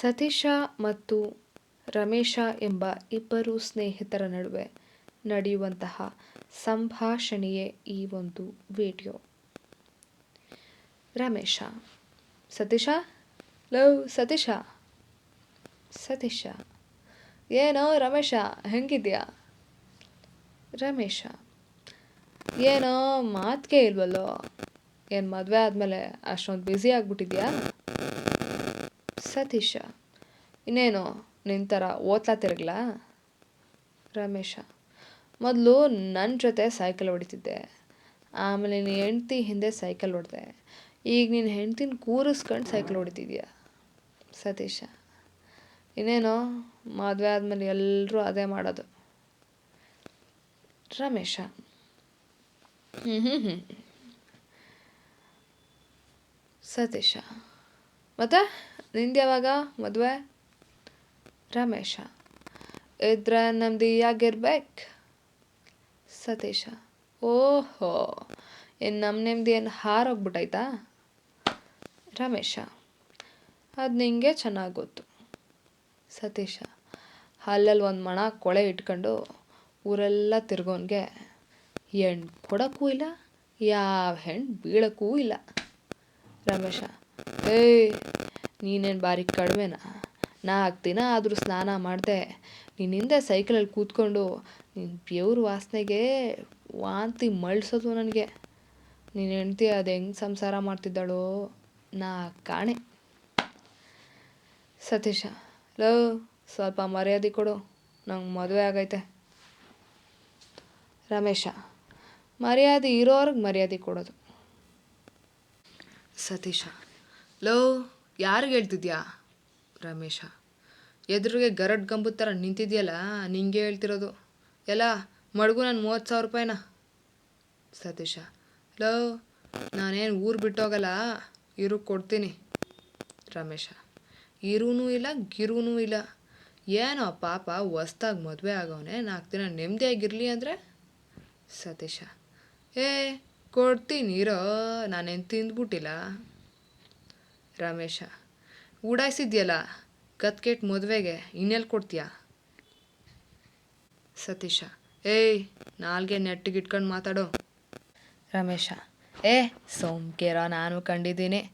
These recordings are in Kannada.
ಸತೀಶ ಮತ್ತು ರಮೇಶ ಎಂಬ ಇಬ್ಬರು ಸ್ನೇಹಿತರ ನಡುವೆ ನಡೆಯುವಂತಹ ಸಂಭಾಷಣೆಯೇ ಈ ಒಂದು ವಿಡಿಯೋ. ರಮೇಶ. ಸತೀಶ? ಲವ್ ಸತೀಶ? ಸತೀಶ? ಏನೋ ರಮೇಶ, ಹೆಂಗಿದ್ಯಾ? ರಮೇಶ. ಏನೋ ಮಾತಿಗೆ ಇಲ್ವಲ್ಲೋ? ಏನು ಮದುವೆ ಆದಮೇಲೆ ಅಷ್ಟೊಂದು ಬ್ಯುಸಿ ಆಗಿಬಿಟ್ಟಿದ್ಯಾ? ಸತೀಶ, ಇನ್ನೇನು ನಿನ್ನ ಥರ ಓದ್ಲಾ ತಿರುಗ್ಲಾ? ರಮೇಶ, ಮೊದಲು ನನ್ನ ಜೊತೆ ಸೈಕಲ್ ಹೊಡಿತಿದ್ದೆ. ಆಮೇಲೆ ನಿನ್ನ ಹೆಂಡ್ತಿ ಹಿಂದೆ ಸೈಕಲ್ ಹೊಡೆದೆ. ಈಗ ನಿನ್ನ ಹೆಂಡ್ತಿನ ಕೂರಿಸ್ಕೊಂಡು ಸೈಕಲ್ ಹೊಡಿತಿದ್ಯಾ? ಸತೀಶ, ಇನ್ನೇನೋ ಮದುವೆ ಆದಮೇಲೆ ಎಲ್ಲರೂ ಅದೇ ಮಾಡೋದು. ರಮೇಶ ಹ್ಞೂ ಹ್ಞೂ ಹ್ಞೂ ಸತೀಶ, ಮತ್ತೆ? ನಿಂದು ಯಾವಾಗ? ಮದುವೆ? ರಮೇಶ. ಇದ್ರೆ ನೆಮ್ಮದಿಯಾಗಿರ್ಬೇಕು ಸತೀಶ. ಓಹೋ ಏನು ನಮ್ಮ ನೆಮ್ಮದಿ ಏನು ಹಾರೋಗ್ಬಿಟ್ಟೈತಾ ರಮೇಶ. ಅದು ನಿಂಗೆ ಚೆನ್ನಾಗಿ ಗೊತ್ತು. ಸತೀಶ. ಅಲ್ಲಲ್ಲಿ ಒಂದು ಮಣ ಕೊಳೆ ಇಟ್ಕೊಂಡು ಊರೆಲ್ಲ ತಿರ್ಗೋನ್ಗೆ ಹೆಣ್ಣು ಕೊಡೋಕ್ಕೂ ಇಲ್ಲ, ಯಾವ ಹೆಣ್ಣು ಬೀಳೋಕ್ಕೂ ಇಲ್ಲ. ರಮೇಶ. ಏಯ್ ನೀನೇನು ಬಾರಿ ಕಡಿಮೆನಾ ನಾಲ್ಕು ದಿನ ಆದರೂ ಸ್ನಾನ ಮಾಡಿದೆ. ನಿನ್ನಿಂದ ಸೈಕಲಲ್ಲಿ ಕೂತ್ಕೊಂಡು ನಿನ್ನ ಬೆವ್ರು ವಾಸನೆಗೆ ವಾಂತಿ ಮಳ್ಸೋದು ನನಗೆ. ನೀನು ಹೆಂಡ್ತಿ ಅದು ಹೆಂಗೆ ಸಂಸಾರ ಮಾಡ್ತಿದ್ದಾಳೋ? ನಾ ಕಾಣೆ. ಸತೀಶ, ಲೋ, ಸ್ವಲ್ಪ ಮರ್ಯಾದೆ ಕೊಡು. ನಂಗೆ ಮದುವೆ ಆಗೈತೆ. ರಮೇಶ, ಮರ್ಯಾದೆ ಇರೋರ್ಗೆ ಮರ್ಯಾದೆ ಕೊಡೋದು. ಸತೀಶ, ಲೋ ಯಾರಿಗೆ ಹೇಳ್ತಿದ್ಯಾ? ರಮೇಶ. ಎದುರಿಗೆ ಗರಡ್ ಗಂಬದ ಥರ ನಿಂತಿದ್ಯಲ್ಲ, ನಿಂಗೆ ಹೇಳ್ತಿರೋದು. ಎಲ್ಲ, ಮಡಗು ನಾನು ಮೂವತ್ತು ಸಾವಿರ ರೂಪಾಯಿನ? ಸತೀಶ. ಲೋ, ನಾನೇನು ಊರು ಬಿಟ್ಟೋಗಲ್ಲ, ಇರು ಕೊಡ್ತೀನಿ. ರಮೇಶ. ಇರುನೂ ಇಲ್ಲ, ಗಿರುನೂ ಇಲ್ಲ. ಏನೋ ಪಾಪ, ಹೊಸ್ದಾಗಿ ಮದುವೆ ಆಗೋನೆ ನಾಲ್ಕು ದಿನ ನೆಮ್ಮದಿಯಾಗಿರಲಿ ಅಂದರೆ? ಸತೀಶ. ಏ, ಕೊಡ್ತೀನಿ ಇರೋ, ನಾನೇನು ತಿಂದ್ಬಿಟ್ಟಿಲ್ಲ? ರಮೇಶ. ಉಡಾಯಿಸಿದ್ಯಲ್ಲ ಗತ್ಕೆಟ್ ಮದುವೆಗೆ ಇನ್ನೆಲ್ಲಿ ಕೊಡ್ತೀಯಾ? ಸತೀಶ. ಏಯ್, ನಾಲ್ಗೆ ನೆಟ್ಟಿಗೆ ಇಟ್ಕೊಂಡು ಮಾತಾಡೋ. ರಮೇಶ. ಏ ಸೋಂಕೇರ ನಾನು ಕಂಡಿದ್ದೀನಿ.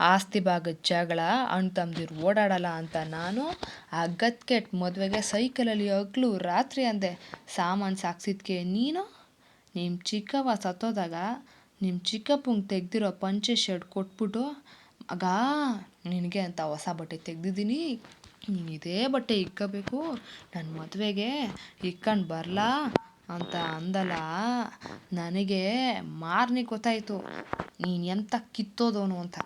ಆಸ್ತಿ ಭಾಗದ ಜಗಳ, ಅಣ್ಣ ತಮ್ಮದಿರು ಓಡಾಡಲ್ಲ ಅಂತ ನಾನು ಆ ಗತ್ಕೆಟ್ ಮದುವೆಗೆ ಸೈಕಲಲ್ಲಿ ಹಗ್ಲು ರಾತ್ರಿ ಅಂದೆ. ಸಾಮಾನು ಸಾಕ್ಸಿದ್ಕೆ ನೀನು? ನಿಮ್ಮ ಚಿಕ್ಕವ್ವ ಸತ್ತೋದಾಗ ನಿಮ್ಮ ಚಿಕ್ಕಪ್ಪಂಗೆ ತೆಗ್ದಿರೋ ಪಂಚೆ ಶರ್ಟ್ ಕೊಟ್ಬಿಟ್ಟು ಮಗ ನಿನಗೆ ಅಂತ ಹೊಸ ಬಟ್ಟೆ ತೆಗ್ದಿದ್ದೀನಿ. ನೀನು ಇದೇ ಬಟ್ಟೆ ಇಕ್ಕೋಬೇಕು. ನನ್ನ ಮದುವೆಗೆ ಇಕ್ಕಂಡು ಬರಲಾ ಅಂತ ಅಂದಲ್ಲ. ನನಗೆ ಮಾರನೇ ಗೊತ್ತಾಯಿತು. ನೀನು ಎಂಥ ಕಿತ್ತೋದವನು ಅಂತ.